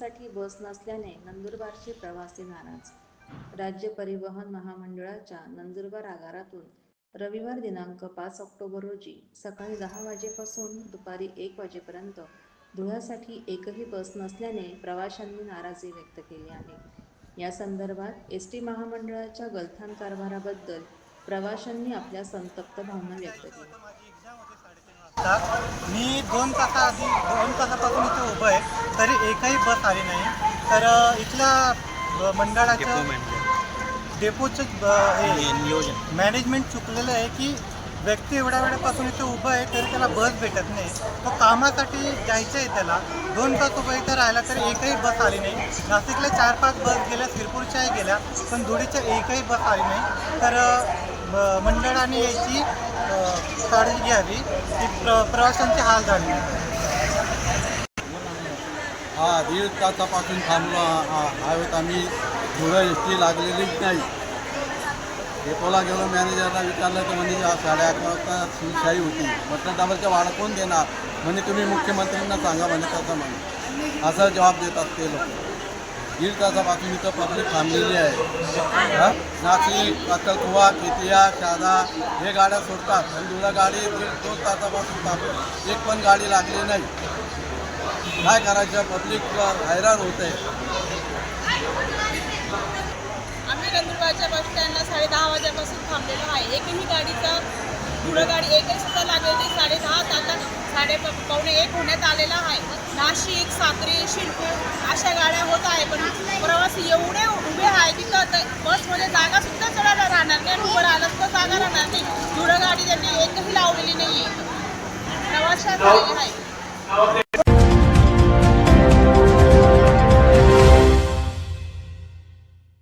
बस नसल्याने नंदुरबारचे प्रवासी नाराज. राज्य परिवहन महामंडळाच्या नंदुरबार आगारातून रविवार दिनांक पाच ऑक्टोबर रोजी सकाळी दहा वाजेपासून दुपारी एक वाजेपर्यंत धुळ्यासाठी एकही बस नसल्याने प्रवाशांनी नाराजी व्यक्त केली आहे. या संदर्भात एस टी महामंडळाच्या गलथान कारभाराबद्दल प्रवाशांनी आपल्या संतप्त भावना व्यक्त केली मी दोन तासाआधी दोन तासापासून इथे उभं आहे तरी एकही बस आली नाही. तर इथल्या मंडळाचं डेपोचं हे नियोजन. मॅनेजमेंट चुकलेलं आहे की व्यक्ती एवढ्या वेळापासून इथे उभं आहे तरी त्याला बस भेटत नाही. तो कामासाठी जायचं आहे त्याला. दोन तास उभं इथे राहिला तरी एकही बस आली नाही. नाशिकला चार पाच बस गेल्या शिरपूरच्याही गेल्या पण धुळीच्या एकही बस आली नाही. तर मंडळाने याची काळजी घ्यावी. की प्र प्रवाशांचे हाल झाले हा दीड तासापासून थांबलो. आहोत आम्ही धुळं एस टी लागलेलीच नाही. डेपोला गेलो मॅनेजरला विचारलं तर म्हणजे साडे अकरा वाजता शिवशाही होती. म्हटलं डबलच्या वाढ कोण देणार? म्हणजे तुम्ही मुख्यमंत्र्यांना सांगा म्हणे तसं म्हणे. असा जबाब देतात ते लोक. दीड तासापासून इथं पब्लिक थांबलेली आहे. हा? नाशिक अक्कलकुवा केतिया शादा हे गाड्या सोडतात आणि धुळं गाडी दीड दोन तासापासून थांबली एक पण गाडी लागली नाही. काय करायचं? पब्लिक हैराण होते आम्ही नंदुरबारच्या बस स्टँडला साडे दहा वाजेपासून थांबलेलो आहे. एकही गाडीचा पुढं गाडी एकही सुद्धा लागलेली नाही. साडे दहा साडे पावणे एक होण्यात आलेला आहे. नाशिक साक्री शिरपूर अशा गाड्या होत आहे पण प्रवासी एवढे उभे आहे तिथं तर बसमध्ये जागा सुद्धा चढायला राहणार नाही उभं राहिलं सुद्धा जागा राहणार नाही. पुढं गाडी त्यांनी एकही लावलेली नाही झालेली आहे.